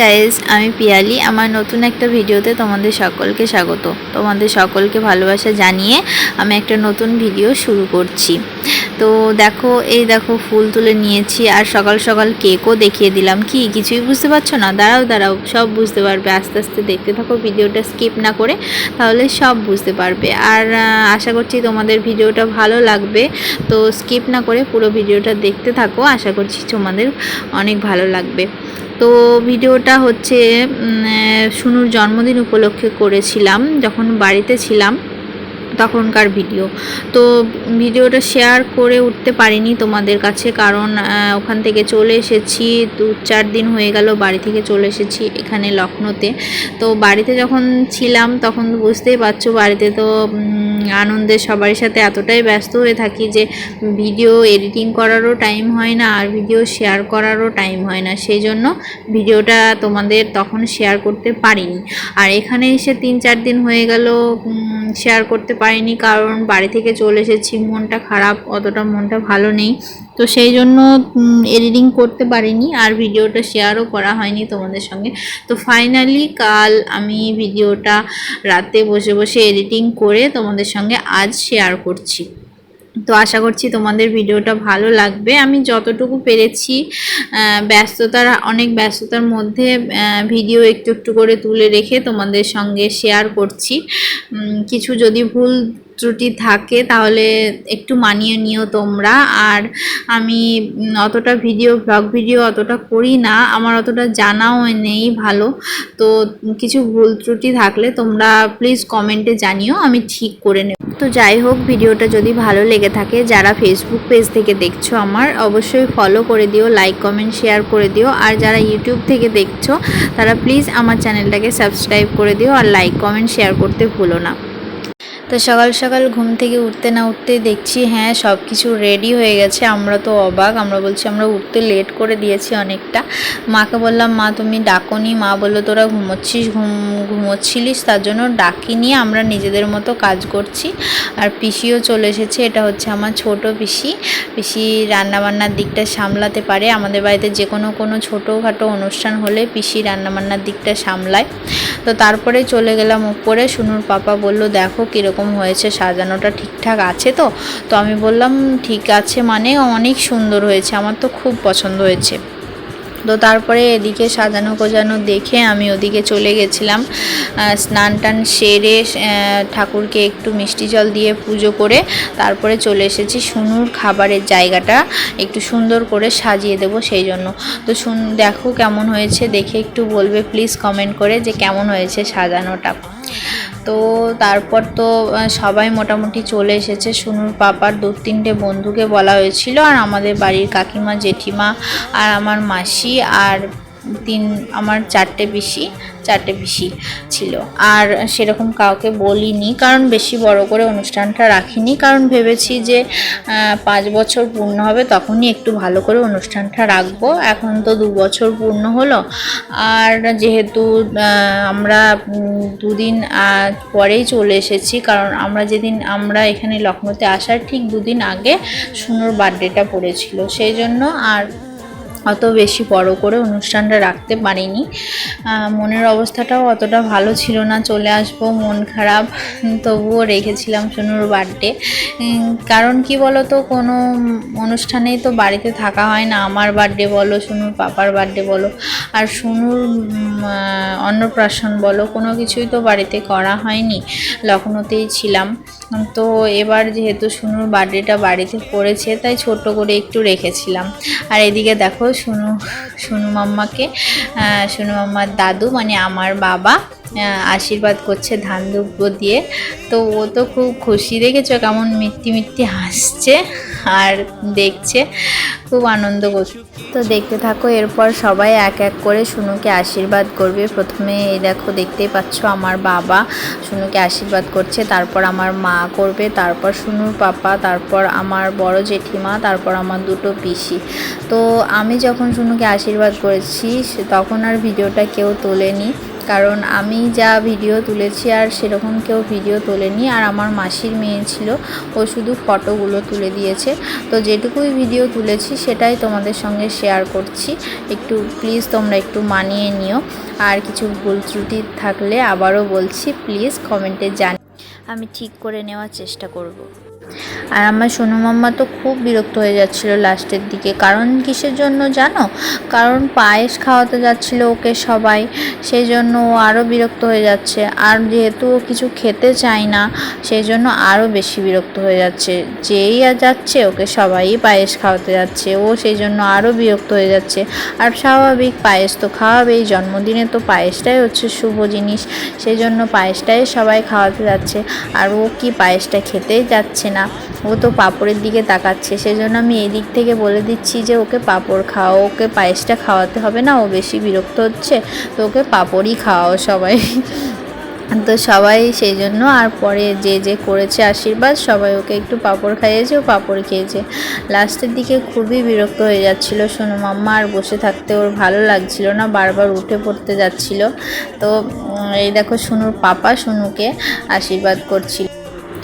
Guys আমি পিয়ালি, আমার নতুন একটা ভিডিওতে তোমাদের সকলকে স্বাগত। তোমাদের সকলকে ভালোবাসা জানিয়ে আমি একটা নতুন ভিডিও শুরু করছি। তো দেখো, এই দেখো ফুল তুলে নিয়েছি আর সকাল সকাল কেকও দেখিয়ে দিলাম। কি? কিছুই বুঝতে পারছ না? দাঁড়াও দাঁড়াও, সব বুঝতে পারবে। আস্তে আস্তে দেখতে থাকো, ভিডিওটা স্কিপ না করে তাহলে সব বুঝতে পারবে। আর আশা করছি তোমাদের ভিডিওটা ভালো লাগবে। তো স্কিপ না করে পুরো ভিডিওটা দেখতে থাকো। আশা করছি তোমাদের অনেক ভালো লাগবে। তো ভিডিওটা হচ্ছে সুনুর জন্মদিন উপলক্ষে করেছিলাম। যখন বাড়িতে ছিলাম তখনকার ভিডিও। তো ভিডিওটা শেয়ার করে উঠতে পারিনি তোমাদের কাছে কারণ ওখান থেকে চলে এসেছি, দু চার দিন হয়ে গেল বাড়ি থেকে চলে এসেছি এখানে লখনৌতে। তো বাড়িতে যখন ছিলাম তখন বুঝতেই পারছ বাড়িতে তো আনন্দে সবার সাথে এতটাই ব্যস্ত হয়ে থাকি যে ভিডিও এডিটিং করারও টাইম হয় না আর ভিডিও শেয়ার করারও টাইম হয় না। সেই জন্য ভিডিওটা তোমাদের তখন শেয়ার করতে পারিনি। আর এখানে এসে তিন চার দিন হয়ে গেল শেয়ার করতে পারিনি, কারণ বাড়ি থেকে চলে এসেছি, মনটা খারাপ, অতটা মনটা ভালো নেই। তো সেই জন্য এডিটিং করতে পারিনি আর ভিডিওটা শেয়ারও করা হয়নি তোমাদের সঙ্গে। তো ফাইনালি কাল আমি ভিডিওটা রাতে বসে বসে এডিটিং করে তোমাদের সঙ্গে আজ শেয়ার করছি। তো আশা করছি তোমাদের ভিডিওটা ভালো লাগবে। আমি যতটুকু পেরেছি ব্যস্ততার, অনেক ব্যস্ততার মধ্যে ভিডিও একটু একটু করে তুলে রেখে তোমাদের সঙ্গে শেয়ার করছি। কিছু যদি ভুল ত্রুটি থাকে, তাহলে একটু মানিয়ে নিও তোমরা। আর আমি অতটা ভিডিও ব্লগ ভিডিও অতটা করি না, আমার অতটা জানাও নেই ভালো। তো কিছু ভুল ত্রুটি থাকলে তোমরা প্লিজ কমেন্টে জানিও, আমি ঠিক করে নেব। তো যাই হোক, ভিডিওটা যদি ভালো লেগে থাকে, যারা ফেসবুক পেজ থেকে দেখছ আমার, অবশ্যই ফলো করে দিও লাইক কমেন্ট শেয়ার করে দিও। আর যারা ইউটিউব থেকে দেখছ, তারা প্লিজ আমার চ্যানেলটাকে সাবস্ক্রাইব করে দিও, আর লাইক কমেন্ট শেয়ার করতে ভুলো না। তো সকাল সকাল ঘুম থেকে উঠতে না উঠতেই দেখছি হ্যাঁ সব কিছু রেডি হয়ে গেছে। আমরা তো অবাক, আমরা বলছি, আমরা উঠতে লেট করে দিয়েছি অনেকটা। মাকে বললাম, মা, তুমি ডাকনি। মা বলল, তোরা ঘুমোচ্ছিস, ঘুম, ঘুমোচ্ছিলিস, তার জন্য ডাকিনি, আমরা নিজেদের মতো কাজ করছি। আর পিসিও চলে এসেছে, এটা হচ্ছে আমার ছোট পিসি। পিসি রান্নাবান্নার দিকটা সামলাতে পারে। আমাদের বাড়িতে যে কোনো কোনো ছোটোখাটো অনুষ্ঠান হলে পিসি রান্নাবান্নার দিকটা সামলায়। তো তারপরে চলে গেলাম উপরে। সুনুর পাপা বলল, দেখো কীরকম হয়েছে, সাজানোটা ঠিকঠাক আছে তো? তো আমি বললাম, ঠিক আছে। মানে অনেক সুন্দর হয়েছে, আমার তো খুব পছন্দ হয়েছে। তো তারপরে এদিকে সাজানো গোজানো দেখে আমি ওদিকে চলে গেছিলাম। স্নান টান সেরে ঠাকুরকে একটু মিষ্টি জল দিয়ে পুজো করে তারপরে চলে এসেছি সুনুর খাবারের জায়গাটা। একটু সুন্দর করে সাজিয়ে দেবো সেই জন্য। তো শুন দেখো কেমন হয়েছে, দেখে একটু বলবে প্লিজ কমেন্ট করে যে কেমন হয়েছে সাজানোটা। তো তারপর তো সবাই মোটামুটি চলে এসেছে। সুনুর পাপার দু তিনটে বন্ধুকে বলা হয়েছিল, আর আমাদের বাড়ির কাকিমা, জেঠিমা, আর আমার মাসি, আর তিন, আমার চারটে পিসি চারটে পিসি ছিল। আর সেরকম কাউকে বলিনি, কারণ বেশি বড় করে অনুষ্ঠানটা রাখিনি, কারণ ভেবেছি যে পাঁচ বছর পূর্ণ হবে, তখনই একটু ভালো করে অনুষ্ঠানটা রাখব। এখন তো দু বছর পূর্ণ হলো, আর যেহেতু আমরা দুদিন পরেই চলে এসেছি, কারণ আমরা যেদিন, আমরা এখানে লখনৌতে আসার ঠিক দুদিন আগে সুনুর বার্থডেটা পড়েছিল। সেই জন্য আর অত বেশি বড় করে অনুষ্ঠানটা রাখতে পারিনি। মনের অবস্থাটাও অতটা ভালো ছিল না, চলে আসব, মন খারাপ, তবুও রেখেছিলাম সোনুর বার্থডে। কারণ কি বলো তো কোনো অনুষ্ঠানেই তো বাড়িতে থাকা হয় না, আমার বার্থডে বলো, সোনুর পাপার বার্থডে বলো, আর সোনুর অন্নপ্রাশন বলো, কোনো কিছুই তো বাড়িতে করা হয়নি, লখনৌতেই ছিলাম। তো এবার যেহেতু সোনুর বার্থডেটা বাড়িতে পড়েছে, তাই ছোট করে একটু রেখেছিলাম। আর এদিকে দেখো সুনু সুনু মাম্মাকে সুনু মাম্মার দাদু মানে আমার বাবা আশীর্বাদ করছে ধান দুব্য দিয়ে। তো ও তো খুব খুশি, দেখেছ কেমন মিট্টি মিট্টি হাসছে। আর দেখছে, খুব আনন্দ করছে। তো দেখতে থাকো, এরপর সবাই এক এক করে সুনুকে আশীর্বাদ করবে। প্রথমে এই দেখো, দেখতেই পাচ্ছ আমার বাবা সুনুকে আশীর্বাদ করছে, তারপর আমার মা করবে, তারপর সুনুর পাপা, তারপর আমার বড় জেঠিমা, তারপর আমার দুটো পিসি। তো আমি যখন সুনুকে আশীর্বাদ করেছি তখন আর ভিডিওটা কেউ তোলেনি। কারণ আমি যা ভিডিও তুলেছি আর সেরকম কেউ ভিডিও তোলেনি আর আমার মাসির মেয়ে ছিল, ও শুধু ফটোগুলো তুলে দিয়েছে। তো যেটুকুই ভিডিও তুলেছি সেটাই তোমাদের সঙ্গে শেয়ার করছি। একটু প্লিজ তোমরা একটু মানিয়ে নিও। আর কিছু ভুল ত্রুটি থাকলে আবারও বলছি প্লিজ কমেন্টে জানি আমি ঠিক করে নেওয়ার চেষ্টা করব। আর আমার সোনু মাম্মা তো খুব বিরক্ত হয়ে যাচ্ছিল লাস্টের দিকে। কারণ কিসের জন্য জানো? কারণ পায়েস খাওয়াতে যাচ্ছিল ওকে সবাই সেই জন্য ও আরও বিরক্ত হয়ে যাচ্ছে। আর যেহেতু ও কিছু খেতে চায় না সেই জন্য আরও বেশি বিরক্ত হয়ে যাচ্ছে। যেই আর যাচ্ছে, ওকে সবাই পায়েস খাওয়াতে যাচ্ছে। ও সেই জন্য আরও বিরক্ত হয়ে যাচ্ছে। আর স্বাভাবিক পায়েস তো খাওয়াবেই, জন্মদিনে তো পায়েসটাই হচ্ছে শুভ জিনিস। সেই জন্য পায়েসটাই সবাই খাওয়াতে যাচ্ছে। আর ও কি পায়েসটা খেতেই যাচ্ছে না। ও তো পাঁপড়ের দিকে তাকাচ্ছে। সেজন্য আমি এই দিক থেকে বলে দিচ্ছি যে, ওকে পাঁপড় খাওয়াও, ওকে পায়েসটা খাওয়াতে হবে না, ও বেশি বিরক্ত হচ্ছে, তো ওকে পাঁপড়ই খাওয়াও সবাই। তো সবাই সেই জন্য আর পরে যে যে করেছে আশীর্বাদ, সবাই ওকে একটু পাঁপড় খাইয়েছে, ও পাঁপড় খেয়েছে। লাস্টের দিকে খুবই বিরক্ত হয়ে যাচ্ছিল সোনু মাম্মা, আর বসে থাকতে ওর ভালো লাগছিল না, বারবার উঠে পড়তে যাচ্ছিল। তো এই দেখো সোনুর পাপা সোনুকে আশীর্বাদ করছিল।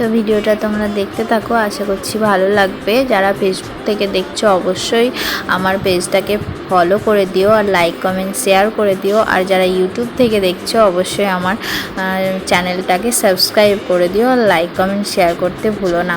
তো ভিডিওটা তোমরা দেখতে থাকো, আশা করছি ভালো লাগবে। যারা ফেসবুক থেকে দেখছ, অবশ্যই আমার পেজটাকে ফলো করে দিও আর লাইক কমেন্ট শেয়ার করে দিও। আর যারা ইউটিউব থেকে দেখছ, অবশ্যই আমার চ্যানেলটাকে সাবস্ক্রাইব করে দিও আর লাইক কমেন্ট শেয়ার করতে ভুলো না।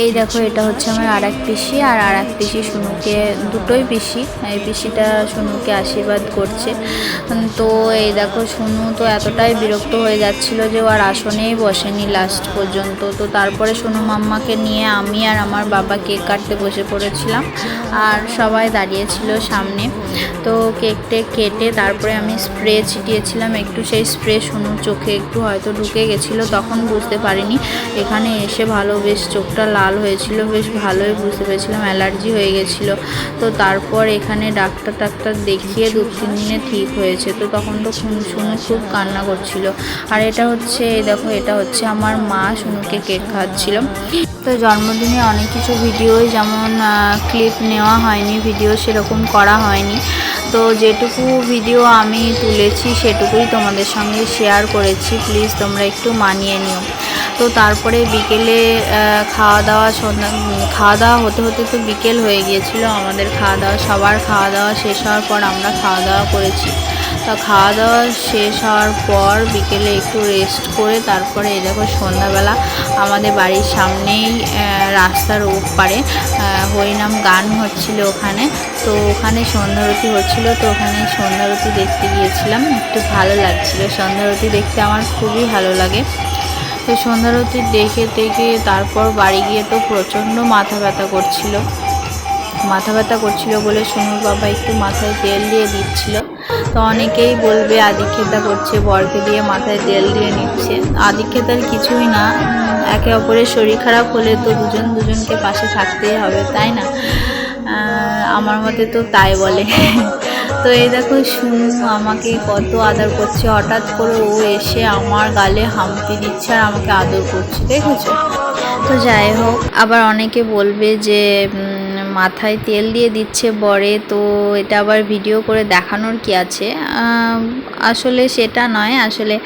এই দেখো, এটা হচ্ছে আমার আর এক পিসি, আর আর এক পিসি শুনুকে দুটোই পিসি, এই পিসিটা শুনুকে আশীর্বাদ করছে। তো এই দেখো শুনু তো এতটাই বিরক্ত হয়ে যাচ্ছিল যে ও আর আসনেই বসেনি লাস্ট পর্যন্ত। তো তারপরে শুনু মাম্মাকে নিয়ে আমি আর আমার বাবা কেক কাটতে বসে পড়েছিলাম, আর সবাই দাঁড়িয়েছিল সামনে। তো কেকটে কেটে তারপরে আমি স্প্রে ছিটিয়েছিলাম, একটু সেই স্প্রে শুনুর চোখে একটু হয়তো ঢুকে গেছিল, তখন বুঝতে পারিনি। এখানে এসে ভালো বেশ চোখটা লাল হয়েছিল, বেশ ভালোই বুঝতে পেরেছিলাম, অ্যালার্জি হয়ে গেছিল। তো তারপর এখানে ডাক্তার টাক্তার দেখিয়ে দু তিন দিনে ঠিক হয়েছে। তো তখন তো শুনু শুনু খুব কান্না করছিল। আর এটা হচ্ছে দেখো, এটা হচ্ছে আমার মা শুনুকে কেক খাওয়াচ্ছিল। তো জন্মদিনে অনেক কিছু ভিডিওই, যেমন ক্লিপ নেওয়া হয়নি, ভিডিও সেরকম করা হয়নি। তো যেটুকু ভিডিও আমি তুলেছি, সেটুকুই তোমাদের সঙ্গে শেয়ার করেছি। প্লিজ তোমরা একটু মানিয়ে নিও। তো তারপরে বিকেলে খাওয়া দাওয়া সন্ধ্যা খাওয়া দাওয়া হতে হতে তো বিকেল হয়ে গিয়েছিল। আমাদের খাওয়া দাওয়া সবার খাওয়া দাওয়া শেষ হওয়ার পর আমরা খাওয়া দাওয়া করেছি। তা খাওয়া দাওয়া শেষ হওয়ার পর বিকেলে একটু রেস্ট করে তারপরে এই দেখো সন্ধ্যাবেলা আমাদের বাড়ির সামনেই রাস্তার ওপারে হরিনাম গান হচ্ছিল ওখানে। তো ওখানে সন্ধ্যারতি হচ্ছিল, তো ওখানে সন্ধ্যারতি দেখতে গিয়েছিলাম। একটু ভালো লাগছিল। সন্ধ্যারতি দেখতে আমার খুবই ভালো লাগে। তো সন্ধ্যারতি দেখে দেখে তারপর বাড়ি গিয়ে তো প্রচণ্ড মাথা ব্যথা করছিল। মাথা ব্যথা করছিল বলে সোনুর বাবা একটু মাথায় তেল দিয়ে দিচ্ছিল। তো অনেকেই বলবে, আদিক্ষেতা করছে বরকে দিয়ে মাথায় তেল দিয়ে নিচ্ছে। আদিক্ষেতার কিছুই না। একে অপরের শরীর খারাপ হলে তো দুজন দুজনকে পাশে থাকতেই হবে, তাই না? আমার মতে তো তাই বলে। তো এই দেখো, শুনু, আমাকে কত আদর করছে। হঠাৎ করে ও এসে আমার গালে হাম্পি দিচ্ছে আর আমাকে আদর করছে, দেখেছ? তো যাই হোক, আবার অনেকে বলবে যে মাথায় তেল দিয়ে দিচ্ছে বরে, তো এটা আবার ভিডিও করে দেখানোর কি আছে? আসলে সেটা নয়, আসলে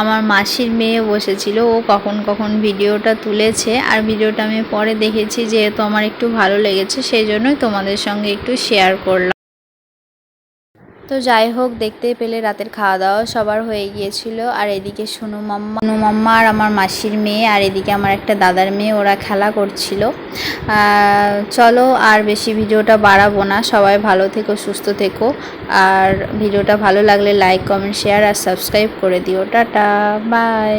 আমার মাসির মেয়ে বসেছিল, ও কখন কখন ভিডিওটা তুলেছে, আর ভিডিওটা আমি পরে দেখেছি, যেহেতু আমার একটু ভালো লেগেছে, সেই জন্যই তোমাদের সঙ্গে একটু শেয়ার করলাম। তো যাই হোক দেখতে পেলে রাতের খাওয়া দাওয়া সবার হয়ে গিয়েছিল। আর এদিকে সোনু মাম্মা সোনু মাম্মা আর আমার মাসির মেয়ে, আর এদিকে আমার একটা দাদার মেয়ে, ওরা খেলা করছিল। চলো আর বেশি ভিডিওটা বাড়াবো না। সবাই ভালো থেকো, সুস্থ থেকো। আর ভিডিওটা ভালো লাগলে লাইক কমেন্ট শেয়ার আর সাবস্ক্রাইব করে দিও। Tata bye